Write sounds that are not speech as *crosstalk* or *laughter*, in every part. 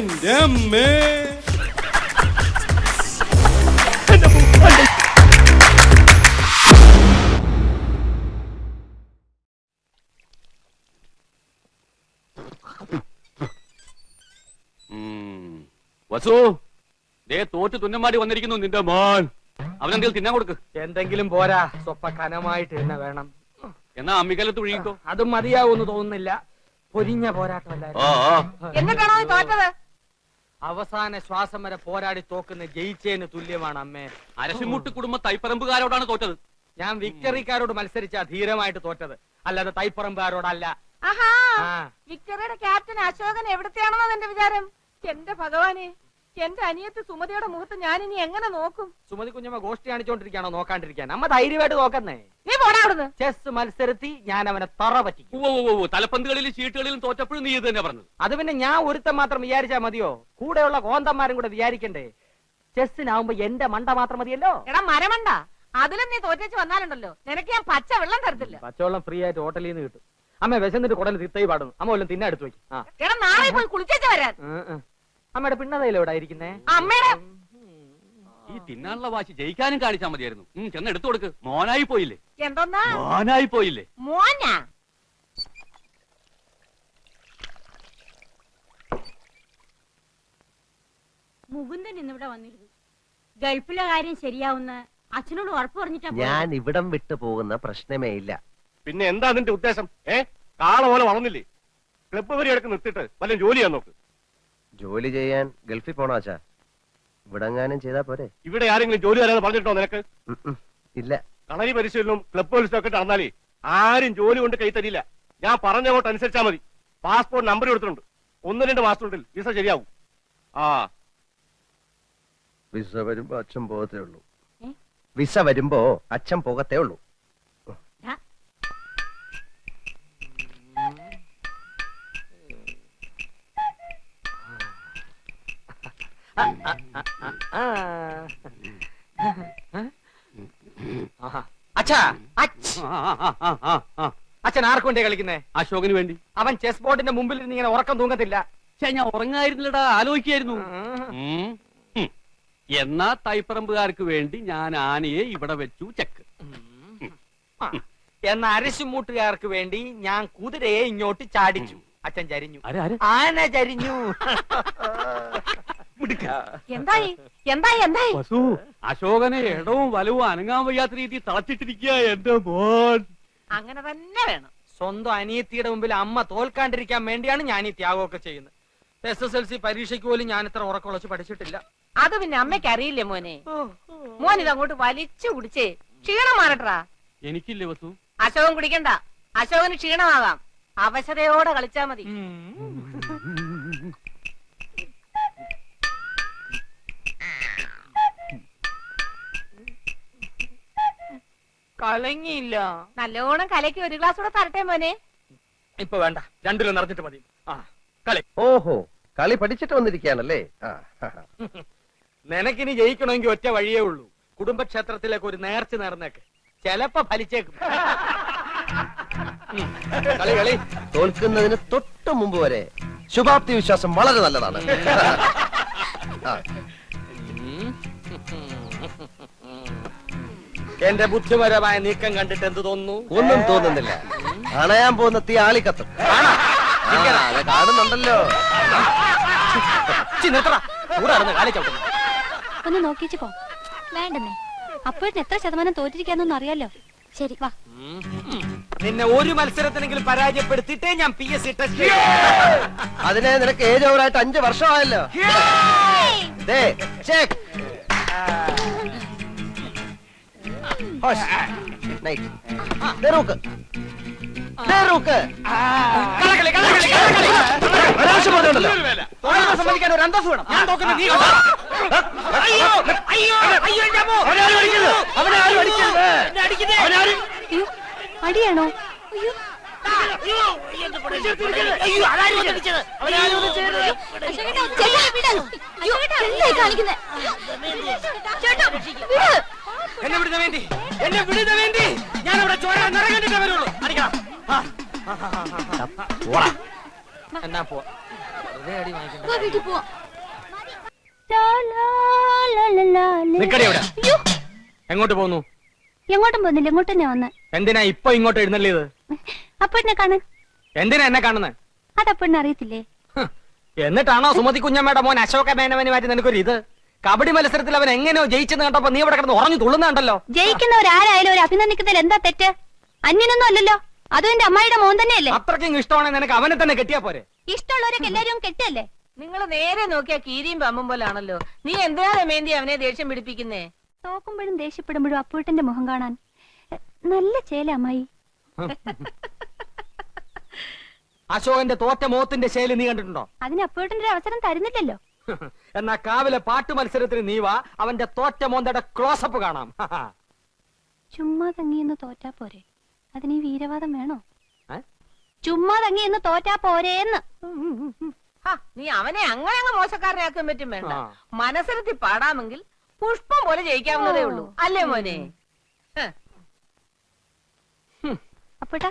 എന്റെ അമ്മേ ഉം. വസു ദേ തോറ്റ് തുന്നമാടി വന്നിരിക്കുന്നു നിന്റെ മോൻ. അവനെന്തെങ്കിലും തിന്നാൻ കൊടുക്ക്. എന്തെങ്കിലും പോരാ. സ്വപ്പ കനമായിട്ട് തന്നെ വേണം. എന്നാ അമ്മിക്കലത്ത് ഒഴുകിക്കോ അതും മതിയാവൂന്ന് തോന്നുന്നില്ല. പൊരിഞ്ഞ പോരാട്ടമല്ല. എന്നിട്ടാണോ തോറ്റത്? അവസാന ശ്വാസം വരെ പോരാടി തോക്കുന്ന ജയിച്ചതിന് തുല്യമാണ് അമ്മേ. അരശിമുട്ട് കുടുംബ തൈപ്പറമ്പുകാരോടാണ് തോറ്റത്. ഞാൻ വിക്ടറിക്കാരോട് മത്സരിച്ച ധീരമായിട്ട് തോറ്റത്. അല്ലാതെ തൈപ്പറമ്പുകാരോടല്ല. വിക്ടറിയുടെ ക്യാപ്റ്റൻ അശോകൻ എവിടത്തെയാണെന്നോ എന്റെ വിചാരം? എന്റെ ഭഗവാനെ. എന്റെ അനിയത്ത് സുമതിയുടെ മുഖത്ത് ഞാൻ ഇനി എങ്ങനെ നോക്കും? സുമതി കുഞ്ഞമ്മ ഗോഷ്ടി കാണിച്ചോണ്ടിരിക്കാണോ നോക്കാണ്ടിരിക്കാൻ അമ്മ ധൈര്യമായിട്ട് നോക്കുന്നേ. നീ പോടാ അവിടുന്ന്. ചെസ് മത്സരത്തിൽ ഞാൻ അവനെ തറ പറ്റിക്കും. ഉവ്വ് ഉവ്വ് ഉവ്വ്. തലപ്പന്തുകളിലും ചീട്ടുകളിലും തോറ്റപ്പോഴും നീ ഇത് തന്നെ പറഞ്ഞത്. അത് പിന്നെ ഞാൻ ഒരുത്തൻ മാത്രം വിചാരിച്ചാ മതിയോ? കൂടെയുള്ള കോന്തന്മാരും കൂടെ വിചാരിക്കണ്ടേ? ചെസ്സിനാവുമ്പോ എന്റെ മണ്ട മാത്രം മതിയല്ലോ? എടാ മരമണ്ട. അതിലും നീ തോറ്റേച്ച് വന്നാലുണ്ടല്ലോ. നിനക്ക് ഞാൻ പച്ച വെള്ളം തരത്തില്ല. പച്ചവെള്ളം ഫ്രീ ആയിട്ട് ഹോട്ടലിൽ നിന്ന് കിട്ടും. അമ്മ വിശന്നിട്ട് കുടലിൽ തിത്തൈ പാടുന്നു. അമ്മ വല്ലതും തിന്നെ എടുത്തു വെക്കും. ആ. എടാ നാളെ പോയി കുളിച്ചേച്ച് വരാൻ. ഉം, ഉം. അമ്മയുടെ പിണ്ണതയില എവിടെ ഇരിക്കുന്നേ? അമ്മയുടെ ഈ തിന്നാനുള്ള വാശി ജയിക്കാനും കാണിച്ചാ മതിയായിരുന്നു. ഉം, ചെന്ന് എടുത്തു കൊടുക്ക്. മോനായി പോയില്ലേ? എന്തോന്നാ? മോനായി പോയില്ലേ? മോനാ? മുകുന്ദൻ ഇന്നിവിടെ വന്നിരുന്നു. ഗൾഫിലെ കാര്യം ശരിയാവുന്ന അച്ഛനോട് ഉറപ്പ് പറഞ്ഞിട്ടാ ഞാൻ. ഇവിടം വിട്ടു പോകുന്ന പ്രശ്നമേ ഇല്ല. പിന്നെ എന്താ നിന്റെ ഉദ്ദേശം? ഏ? കാള പോലെ വളർന്നില്ലേ? ക്ലബ്ബ് വരെ എടുക്ക് നിർത്തിയിട്ട് വല്ല ജോലി ചെയ്യാൻ നോക്ക്. ജോലി ചെയ്യാൻ ഗൾഫിൽ പോണോ അച്ഛാ ഇവിടെങ്ങാനും ചെയ്താ പോരെ? ഇവിടെ ആരെങ്കിലും ജോലി തരാതെ പറഞ്ഞിട്ടോ നിനക്ക്. ഇല്ല. കളരി പരിശീലനവും ക്ലബ് പോലീസും ഒക്കെ നടന്നാലേ ആരും ജോലി കൊണ്ട് കൈ തരില്ല. ഞാൻ പറഞ്ഞങ്ങോട്ട് അനുസരിച്ചാ മതി. പാസ്പോർട്ട് നമ്പർ കൊടുത്തിട്ടുണ്ട്. ഒന്ന് രണ്ട് മാസത്തിനുള്ളിൽ വിസ ശരിയാവും. ആ. വിസ വരുമ്പോ അച്ഛൻ പോകത്തേ ഉള്ളൂ. വിസ വരുമ്പോ അച്ഛൻ പോകത്തേ ഉള്ളൂ. അച്ഛാ. അച്ഛൻ ആർക്കു വേണ്ടി കളിക്കുന്നേ? അശോകന് വേണ്ടി. അവൻ ചെസ് ബോർഡിന്റെ മുമ്പിൽ ഇരുന്ന് ഇങ്ങനെ ഉറക്കം തൂങ്ങത്തില്ല. ഞാൻ ഉറങ്ങായിരുന്നില്ലടാ ആലോചിക്കായിരുന്നു. എന്നാ തൈപ്പറമ്പുകാർക്ക് വേണ്ടി ഞാൻ ആനയെ ഇവിടെ വെച്ചു ചെക്ക്. എന്ന അരശുമൂട്ടുകാർക്ക് വേണ്ടി ഞാൻ കുതിരയെ ഇങ്ങോട്ട് ചാടിച്ചു. അച്ഛൻ ചരിഞ്ഞു? ആന ചരിഞ്ഞു. *laughs* എന്തായി? എന്തായി എന്തായി? വസു അശോകനെ ഇടവും വലവും അനങ്ങാൻ വയ്യാത്ത രീതിയിൽ തളച്ചിട്ടിരിക്കുക എന്റെ മോൻ. അങ്ങനെ തന്നെ വേണം. സ്വന്തം അനിയത്തിയുടെ മുമ്പിൽ അമ്മ തോൽക്കാണ്ടിരിക്കാൻ വേണ്ടിയാണ് ഞാൻ ഈ ത്യാഗമൊക്കെ ചെയ്യുന്നത്. എസ് എസ് എൽ സി പരീക്ഷയ്ക്ക് പോലും ഞാൻ ഇത്ര ഉറക്കുളച്ച് പഠിച്ചിട്ടില്ല. അത് പിന്നെ അമ്മയ്ക്ക് അറിയില്ലേ മോനെ? മോൻ ഇതങ്ങോട്ട് വലിച്ചു കുടിച്ചേ. ക്ഷീണം മാറട്ടാ എനിക്കില്ലേ വസു? അശോകൻ കുടിക്കണ്ട. അശോകന് ക്ഷീണമാകാം. അവശതയോടെ കളിച്ചാ മതി. കലങ്ങിയില്ല. നല്ലോണം കലക്കി ഒരു ഗ്ലാസ് കൂടെ തരട്ടെ മോനെ? ഇപ്പൊ വേണ്ട. രണ്ടിലും നിറഞ്ഞിട്ട് മതി. ആ കളി. ഓഹോ കളി പഠിച്ചിട്ട് വന്നിരിക്കാനല്ലേ ആ, ആ, ആ. നിനക്കിനി ജയിക്കണമെങ്കിൽ ഒറ്റ വഴിയേ ഉള്ളൂ. കുടുംബക്ഷേത്രത്തിലേക്ക് ഒരു നേർച്ച നേർന്നേക്ക് ചെലപ്പോ ഫലിച്ചേക്കും. ഉം. കളി കളി. തോൽക്കുന്നതിന് തൊട്ട് മുമ്പ് വരെ ശുഭാപ്തി വിശ്വാസം വളരെ നല്ലതാണ്. ആ, എന്റെ ബുദ്ധിപരമായ നീക്കം കണ്ടിട്ട് എന്ത് തോന്നുന്നു? ഒന്നും തോന്നുന്നില്ല. അണയാൻ പോകുന്ന തീ ആളിക്കത്തും അത് കാണുന്നുണ്ടല്ലോ. ഒന്ന് നോക്കിച്ചു പോ. വേണ്ടെന്നേ. അപ്പോഴത്തെ എത്ര ശതമാനം തോറ്റിരിക്കാന്നൊന്നും അറിയാലോ. ശരി വാ. നിന്നെ ഒരു മത്സരത്തിനെങ്കിലും പരാജയപ്പെടുത്തിട്ടേ ഞാൻ പി എസ് സി ടെസ്റ്റ് അതിനെ നിനക്ക് ഏജ് ഓവറായിട്ട് അഞ്ചു വർഷമായല്ലോ. ദേ ചെക്ക് സമ്മതിക്കാൻ ഒരു അന്തസ് വേണം. ഞാൻ തോക്കുന്നത് നീ? അയ്യോ അയ്യോ അയ്യോ അടിയാണോ? അയ്യോ. അയ്യോ, അതാരും എന്നെ വിടുന്ന വേണ്ടി. എന്നെ വിടുന്ന വേണ്ടി. ഞാൻ അവിടെ ചോര നിറകണ്ടിട്ടേ വരുള്ളൂ. അടിക്കണം. ആ. എന്നാ പോ ഒരേ അടി വാങ്ങിക്കണ്ട വാ, വീട്ടിൽ പോവാം. ലാ, ലാ, ലാ, ലാ, ലാ, ലാ. നിക്കടി അവിടെ. അയ്യോ, എങ്ങോട്ട് പോന്നു? എങ്ങോട്ടും പോകുന്നില്ല ഇങ്ങോട്ട് തന്നെ വന്ന്. എന്തിനാ ഇപ്പൊ ഇങ്ങോട്ട് എഴുന്നള്ളിയത്? അപ്പോഴിനെ കാണാൻ എന്തിനാ എന്നെ കാണുന്നത് അതപ്പോഴിനെ അറിയത്തില്ലേ? എന്നിട്ടാണോ സുമതി കുഞ്ഞമ്മയുടെ മോൻ അശോക മേനവന് മാറ്റി നിനക്കൊരു ഇത്? കബഡി മത്സരത്തിൽ അവൻ എങ്ങനെയോ ജയിച്ചെന്ന് കണ്ടപ്പോ നീ ഇവിടെ കിടന്ന് ഉറഞ്ഞു തുള്ളുന്നുണ്ടല്ലോ ജയിക്കുന്നവരാരായാലും ഒരു അഭിനന്ദിക്കുന്നതിൽ എന്താ തെറ്റ്? അന്യനൊന്നും അല്ലല്ലോ. അതും എന്റെ അമ്മായിയുടെ മോൻ തന്നെയല്ലേ? അത്രയ്ക്കും ഇഷ്ടമാണെങ്കിൽ നിനക്ക് അവനെ തന്നെ കെട്ടിയാ പോരെ. ഇഷ്ടമുള്ളവരൊക്കെ എല്ലാരും കെട്ടല്ലേ നിങ്ങൾ നേരെ നോക്കിയാ കീരിയും പമ്പും പോലാണല്ലോ. നീ എന്തിനാ മേന്തി അവനെ ദേഷ്യം പിടിപ്പിക്കുന്നേ? തോക്കുമ്പോഴും ദേഷ്യപ്പെടുമ്പോഴും അപ്പൂട്ടന്റെ മുഖം കാണാൻ നല്ല ചേല അമ്മായി. *laughs* അശോകന്റെ തോറ്റ മോത്തിന്റെ ശൈലി നീ കണ്ടിട്ടുണ്ടോ? അതിന് അപ്പൂട്ടന്റെ അവസരം തരുന്നില്ലല്ലോ. *laughs* എന്നാ കാവിലെ പാട്ട് മത്സരത്തിന് നീവ അവന്റെ തോറ്റ മോന്തയുടെ ക്ലോസപ്പ് കാണാം. *laughs* ചുമ്മാ തങ്ങിയെന്ന് തോറ്റാ പോരെ. അതിന് ഈ വീരവാദം വേണോ? ചുമ്മാ തങ്ങിയെന്ന് തോറ്റാ പോരേന്ന്. *laughs* നീ അവനെ അങ്ങനെ അങ്ങ് മോശക്കാരനാക്കാൻ പറ്റും വേണ്ട. മനസ്സിലെത്തി പാടാമെങ്കിൽ പുഷ്പം പോലെ ജയിക്കാവുന്നതേ ഉള്ളൂ. അല്ലേ മോനെ? അപ്പോട്ടാ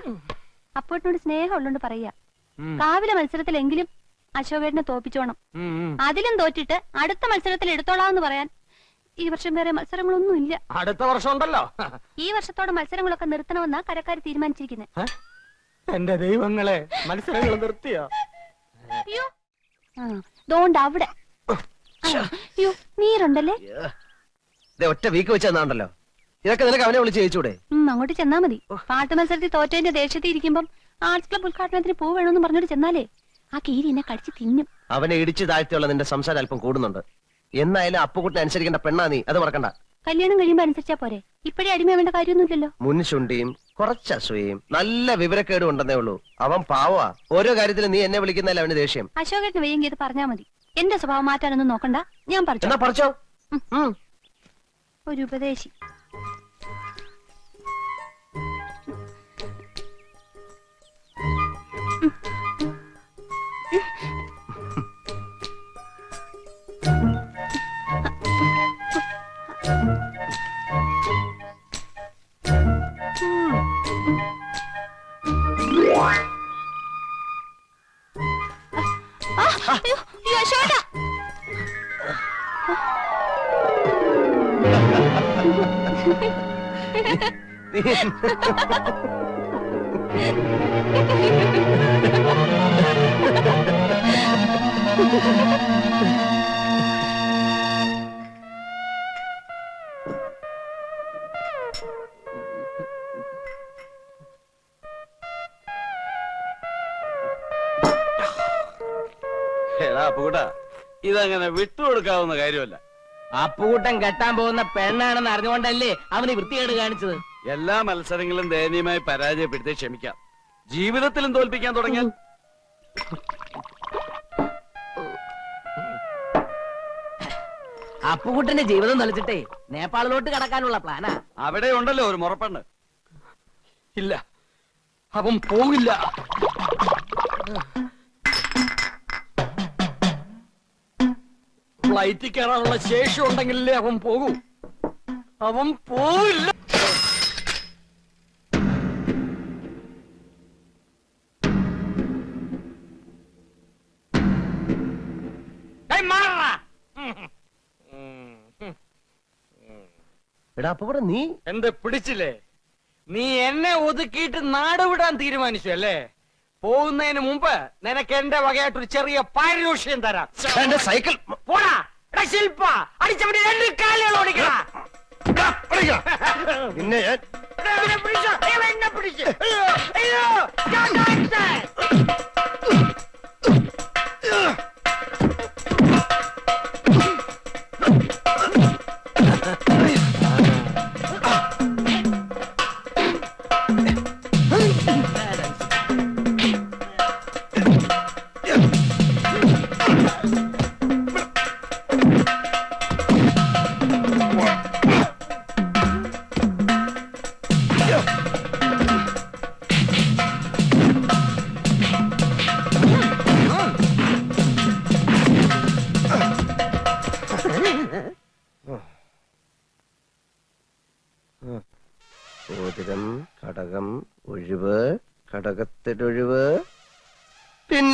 അപ്പൂട്ടിനോട് സ്നേഹം ഉള്ളോണ്ട് പറയാ. കാവിലെ മത്സരത്തിലെങ്കിലും അശോകേട്ടനെ തോപ്പിച്ചോണം. അതിലും തോറ്റിട്ട് അടുത്ത മത്സരത്തിൽ എടുത്തോളാന്ന് പറയാൻ ഈ വർഷം വേറെ മത്സരങ്ങളൊന്നും ഇല്ല അടുത്ത വർഷം ഉണ്ടല്ലോ. ഈ വർഷത്തോടെ മത്സരങ്ങളൊക്കെ നിർത്തണമെന്നാ കരക്കാർ തീരുമാനിച്ചിരിക്കുന്നത് എന്റെ ദൈവങ്ങളെ മത്സരങ്ങൾ നിർത്തിയോ? അയ്യോ. ദോണ്ട് അവിടെ. അയ്യോ നീരുണ്ടല്ലേ? ഒറ്റ വീക്ക് വെച്ച് ഇതൊക്കെ നിനക്ക് അവനെ വിളിച്ച് ചോദിച്ചൂടെ? അങ്ങോട്ട് ചെന്നാ മതി. പാട്ട് മത്സരത്തിൽ തോറ്റതിന്റെ ദേഷ്യത്തിൽ ഇരിക്കുമ്പം ആർട്സ് ക്ലബ് ഉദ്ഘാടനത്തിന് പൂ വേണമെന്ന് പറഞ്ഞോട്ട് ചെന്നാലേ. ആ കീരി എന്നെ കടിച്ച് തിന്നും. അവനെ ഇടിച്ചു താഴ്ത്തിയുള്ള നിന്റെ സംസാരം അല്പം കൂടുന്നുണ്ട്. എന്നായാലും അപ്പുകുട്ടിനെ അനുസരിക്കേണ്ട പെണ്ണാ നീ അത് മറക്കണ്ട. കല്യാണം കഴിയുമ്പോ അനുസരിച്ചാ പോരെ. ഇപ്പഴേ അടിമയാവേണ്ട കാര്യമൊന്നുമില്ലല്ലോ. മുൻശുണ്ടിയും കുറച്ച് അസൂയയും നല്ല വിവരക്കേടും ഉണ്ടെന്നേ ഉള്ളൂ. അവൻ പാവാ ഓരോ കാര്യത്തിലും നീ എന്നെ വിളിക്കുന്നല്ല അവന് ദേഷ്യം? അശോകേട്ടന് വയ്യെങ്കിൽ ഇത് പറഞ്ഞാ മതി. എന്റെ സ്വഭാവം മാറ്റാനൊന്നും നോക്കണ്ട. ഞാൻ പറഞ്ഞു എന്നാ പറിച്ചോ. ഒരു ഉപദേശി. ഇതങ്ങനെ വിട്ടുകൊടുക്കാവുന്ന കാര്യമല്ല. അപ്പൂട്ടൻ കെട്ടാൻ പോകുന്ന പെണ്ണാണെന്ന് അറിഞ്ഞുകൊണ്ടല്ലേ അവന് വൃത്തികേട് കാണിച്ചത്? എല്ലാ മത്സരങ്ങളും ദയനീയമായി പരാജയപ്പെടുത്തി ക്ഷമിക്കാം. ജീവിതത്തിലും തോൽപ്പിക്കാൻ തുടങ്ങിയാൽ? അപ്പുകുട്ടന്റെ ജീവിതം തെളിച്ചിട്ടേ നേപ്പാളിലോട്ട് കടക്കാനുള്ള പ്ലാനാ. അവിടെ ഉണ്ടല്ലോ ഒരു മുറപ്പെണ്ണ്. ഇല്ല. അവൻ പോകില്ല. ഫ്ലൈറ്റിൽ കയറാനുള്ള ശേഷി ഉണ്ടെങ്കിലേ അവൻ പോകൂ. അവൻ പോവില്ല. എടാ നീ? എന്ത് പിടിച്ചില്ലേ? നീ എന്നെ ഒതുക്കിയിട്ട് നാട് വിടാൻ തീരുമാനിച്ചു അല്ലേ? പോകുന്നതിന് മുമ്പ് നിനക്ക് എന്റെ വകയായിട്ടൊരു ചെറിയ പാരിതോഷ്യം തരാം. എന്റെ സൈക്കിൾ പോടാ. എടാ ശില്പ അടിച്ചവന്റെ രണ്ട് കാലുകൾ ഓടിക്കടാ പിന്നെ ഞാൻ എടാ, ഇവനെ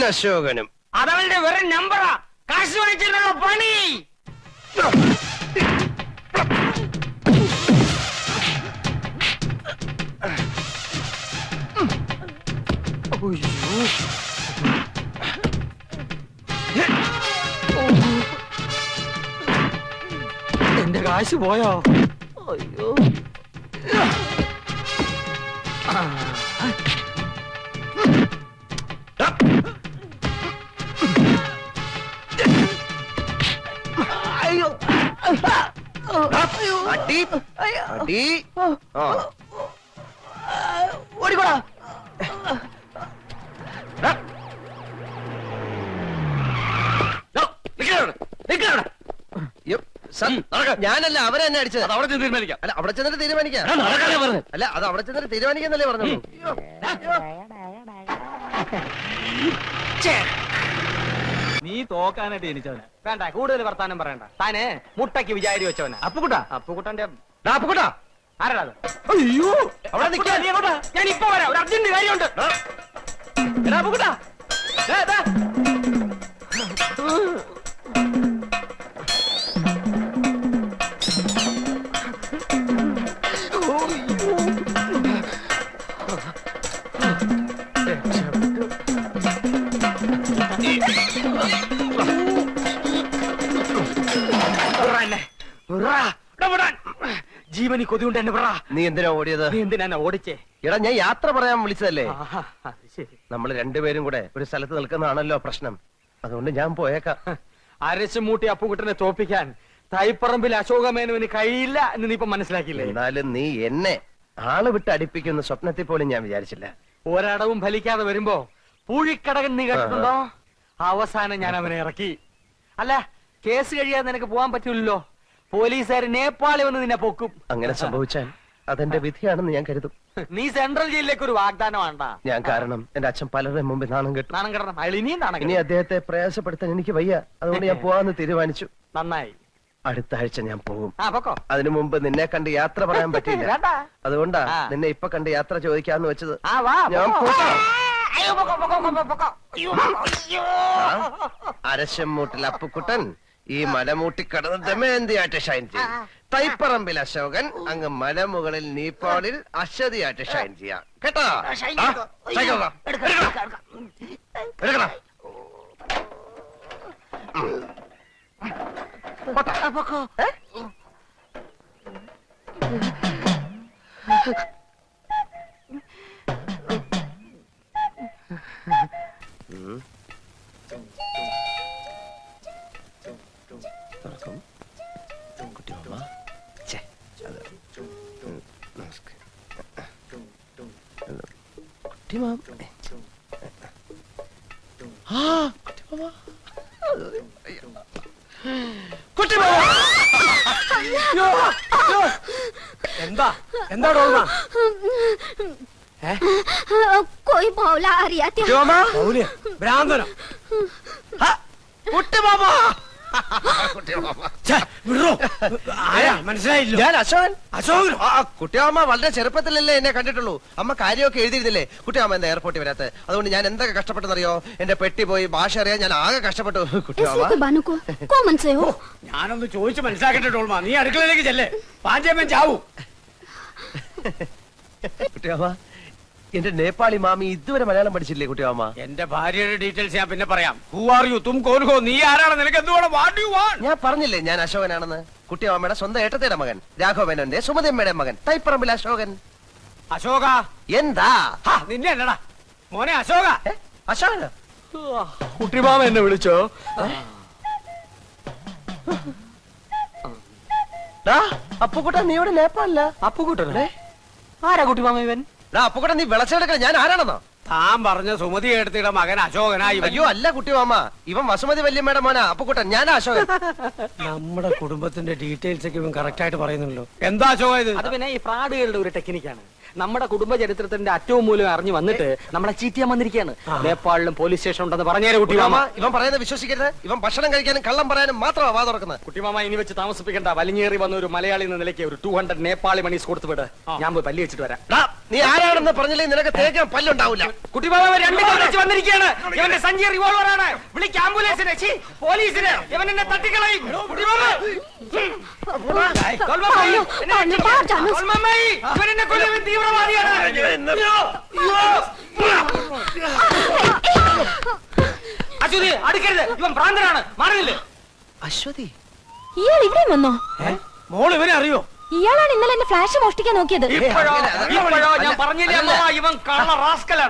അശോകനും. അതവളുടെ വെറും നമ്പറാ. കാശ് വാങ്ങിച്ചിട്ടുള്ള പണി. എന്റെ കാശ് പോയോ? അയ്യോ. അടി. അടി. ആ. ഓടിക്കോടാ. ഞാനല്ല അവരെ തന്നെ അടിച്ചത്. അത് അവിടെ ചെന്ന് തീരുമാനിക്കാം. അല്ല അവിടെ ചെന്നിട്ട് തീരുമാനിക്കാം. അല്ല അത് അവിടെ ചെന്നിട്ട് തീരുമാനിക്കാന്നല്ലേ പറഞ്ഞു നീ തോക്കാനായിട്ട് ജനിച്ചവനാ വേണ്ട കൂടുതൽ വർത്താനം പറയണ്ട. താനെ മുട്ടയ്ക്ക് വിചാരി വെച്ചവനാ. അപ്പുകുട്ടാ. അപ്പുകുട്ടന്റെ അപ്പുകുട്ടാ. ആരാടാ അത്? അയ്യോ. അവിടെ അപ്പുകുട്ടാ, നിൽക്കാൻ നീ എങ്ങോട്ടാ? ഞാൻ ഇപ്പൊ വരാം. ഒരു അർജന്റ് കാര്യമുണ്ട്. എടാ അപ്പുകുട്ടാ. ജീവനി കൊതിയുണ്ട് എന്നെ വിട്രാ. നീ എന്തിനാ ഓടിയത്? നീ എന്തിനാ ഓടിച്ചേ? എടാ ഞാൻ യാത്ര പറയാൻ വിളിച്ചതല്ലേ? നമ്മൾ രണ്ടുപേരും കൂടെ ഒരു സ്ഥലത്ത് നിൽക്കുന്നതാണല്ലോ പ്രശ്നം. അതുകൊണ്ട് ഞാൻ പോയേക്കാം. അരച്ചുമൂട്ടി അപ്പുകുട്ടനെ തോപ്പിക്കാൻ തൈപ്പറമ്പിൽ അശോകമേനുവിന് കഴിയില്ല എന്ന് നീ ഇപ്പൊ മനസ്സിലാക്കിയില്ലേ? എന്നാലും നീ എന്നെ ആൾ വിട്ട് അടിപ്പിക്കുന്ന സ്വപ്നത്തിൽ പോലും ഞാൻ വിചാരിച്ചില്ല. ഒരടവും ഫലിക്കാതെ വരുമ്പോ പൂഴിക്കടകൻ നീ കേട്ടിട്ടുണ്ടോ? അവസാനം ഞാൻ അവനെ ഇറക്കി. അല്ല കേസ് കഴിയാതെ നിനക്ക് പോവാൻ പറ്റൂലല്ലോ. പോലീസുകാർ നേപ്പാളി വന്ന് നിന്നെ പൊക്കും. അങ്ങനെ സംഭവിച്ചാൽ അതെന്റെ വിധിയാണെന്ന് ഞാൻ കരുതും. നീ സെൻട്രൽ ജയിലിലേക്ക് ഒരു വാഗ്ദാനം വേണ്ട ഞാൻ കാരണം എന്റെ അച്ഛൻ പലരുടെ മുമ്പിൽ നാണം കെട്ടും. നാണം കിടണം അയാൾ ഇനിയും നാണം ഇനി. അദ്ദേഹത്തെ പ്രയാസപ്പെടുത്താൻ എനിക്ക് വയ്യ. അതുകൊണ്ട് ഞാൻ *laughs* പോവാന്ന് തീരുമാനിച്ചു. നന്നായി. അടുത്ത ആഴ്ച ഞാൻ പോകും ആ പൊക്കോ. അതിനു മുമ്പ് നിന്നെ കണ്ട് യാത്ര പറയാൻ പറ്റില്ല *laughs* വേണ്ട. അതുകൊണ്ടാ ആ. നിന്നെ ഇപ്പൊ കണ്ട് യാത്ര ചോദിക്കാന്ന് വെച്ചത്. ആ വാ ഞാൻ പൊക്കോ. പോകാം. അയ്യോ, പൊക്കോ, പൊക്കോ, പൊക്കോ, പൊക്കോ. അയ്യോ, അയ്യോ. അരശമ്മൂട്ടിൽ അപ്പുക്കുട്ടൻ. ഈ മലമൂട്ടി കടന്ന് ദമയന്തിയായിട്ട് ഷൈൻ ചെയ്യും. തൈപ്പറമ്പിൽ അശോകൻ അങ്ങ് മലമുകളിൽ നീപ്പാളിൽ അശ്വതിയായിട്ട് ഷൈൻ ചെയ്യാം. കേട്ടോ? ആ, സൈക്കിൾ വാ. എടുക്കടാ. ഏ? ഉം. തുറക്കും. കുട്ടി മാമ. ഛെ, അത്. ഉം, നമസ്കാരം. കുട്ടി മാമ. ആ, കുട്ടി മാമ. അയ്യോ. കുട്ടി മാമ. എന്താ എന്താ ഡോൾമ कोई मौला आ रहा था ഭ്രാന്തനം കുട്ടി മാമ. കുട്ടി മാമ. ആരാ വളരെ ചെറുപ്പത്തിലല്ലേ എന്നെ കണ്ടിട്ടുള്ളൂ. അമ്മ കാര്യമൊക്കെ എഴുതിയിരുന്നില്ലേ? കുട്ടിയമ്മ എന്താ എയർപോർട്ടിൽ വരാത്ത? അതുകൊണ്ട് ഞാൻ എന്തൊക്കെ കഷ്ടപ്പെട്ടെന്നറിയോ? എന്റെ പെട്ടി പോയി ഭാഷ അറിയാൻ ഞാൻ ആകെ കഷ്ടപ്പെട്ടു. കുട്ടിയമ്മ. ഞാനൊന്ന് ചോദിച്ചു മനസ്സിലാക്കിട്ടുള്ളൂ നീ അടുക്കളയിലേക്ക് ചെല്ലേ. പാഞ്ചേമ്മൻ ചാവൂ. കുട്ടിയമ്മ എന്റെ നേപ്പാളി മാമി ഇതുവരെ മലയാളം പഠിച്ചില്ലേ കുട്ടിയാമ്മ? എന്റെ ഭാര്യയുടെ ഡീറ്റെയിൽസ് ഞാൻ പിന്നെ പറയാം. ഹൂ ആർ യു തും കോൻ ഹോ നീ ആരാണ്? നിനക്ക് എന്തുവേണം വാട്ട് യു വാണ്ട് ഞാൻ പറഞ്ഞില്ലേ ഞാൻ അശോകനാണെന്ന്? കുട്ടിയാമ്മയുടെ സ്വന്തം ഏട്ടത്തിയുടെ മകൻ രാഘവനന്റെ സുമതിയമ്മയുടെ മകൻ തൈപ്പറമ്പിൽ അശോകൻ. അശോക? എന്താ? ഹാ, നിന്നെ അല്ലടാ. മോനെ അശോക. ഏ? അശോകന? കുട്ടിമാമ എന്നെ വിളിച്ചോ? അപ്പുക്കുട്ട നീ ഇവിടെ നേപ്പാളല്ല അപ്പുകുട്ടനെ ആരാ കുട്ടിമാമ ഇവൻ? അപ്പുക്കുട്ട നീ വിളച്ചെടുക്കണം ഞാൻ ആരാണെന്നോ? താൻ പറഞ്ഞ സുമതി എടുത്തിട മകൻ അശോകനായി അയ്യോ അല്ല കുട്ടിമാമ ഇവൻ വസുമതി വല്യമ്മയുടെ മോനാ. അപ്പുക്കുട്ടൻ ഞാൻ അശോകൻ. *laughs* നമ്മുടെ കുടുംബത്തിന്റെ ഡീറ്റെയിൽസ് ഒക്കെ ഇവൻ കറക്റ്റ് ആയിട്ട് പറയുന്നുണ്ടല്ലോ. എന്താ അശോക ഇത്? അത് പിന്നെ ഈ ഫ്രാഡുകളുടെ ഒരു ടെക്നിക്കാണ്. നമ്മുടെ കുടുംബ ചരിത്രത്തിന്റെ അറ്റവും മൂലം അറിഞ്ഞു വന്നിട്ട് നമ്മളെ ചീറ്റിയാൻ വന്നിരിക്കുകയാണ്. നേപ്പാളിലും പോലീസ് സ്റ്റേഷൻ ഉണ്ടെന്ന് പറഞ്ഞേരെ കുട്ടിമാമ. ഇവൻ പറയുന്നത് വിശ്വസിക്കരുത്. ഇവൻ ഭക്ഷണം കഴിക്കാനും കള്ളം പറയാനും മാത്രമാണ് വാ തുറക്കുന്നത്. കുട്ടിമാമ ഇനി വെച്ച് താമസിപ്പിക്കേണ്ട. വലിഞ്ഞേറി വന്ന ഒരു മലയാളി എന്ന നിലയ്ക്ക് ഒരു ടൂ ഹൺഡ്രഡ് നേപ്പാളി മണീസ് കൊടുത്തു വിട്. ഞാൻ പോയി പല്ലി വെച്ചിട്ട് വരാം. നീ ആരാണെന്ന് പറഞ്ഞില്ലേ? നിനക്ക് തേക്കാൻ പല്ലുണ്ടാവില്ല. കുട്ടിമാമ രണ്ട് വെച്ച് വന്നിരിക്കുകയാണ്. ഇവന്റെ സഞ്ചി റിവോൾവർ ആണ്. വിളിക്ക് ആംബുലൻസിനെ. പോലീസിനെ. ഇവൻ എന്നെ തട്ടിക്കളയും. കുട്ടിമാമ! അശ്വതി അടുക്കരുത്. ഇവൻ ഭ്രാന്തനാണ്. മാറിയില്ലേ അശ്വതി. ഇയാൾ ഇവിടെ വന്നോ? മോൾ ഇവനെ അറിയോ? ഇയാളാണ് ഇന്നലെ എന്റെ ഫ്ലാഷ് മോഷ്ടിക്കാൻ നോക്കിയത്.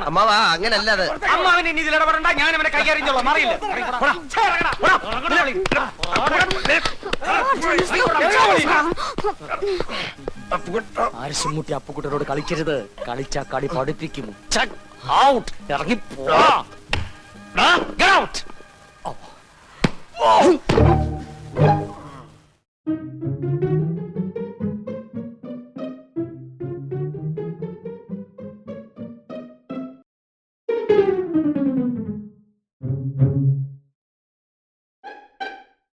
അമ്മാവാ അങ്ങനല്ല അത്. അമ്മ ഇനി ഇതിൽ ഇടപെടണ്ട. ഞാൻ അവനെ കൈകാര്യം ചെയ്തോളാം അറിയില്ല അരിശുമുട്ടി അപ്പുക്കുട്ടനോട് കളിക്കരുത് കളിച്ചാ കളി പഠിപ്പിക്കും ഔട്ട് ഇറങ്ങി ഔട്ട് Oh!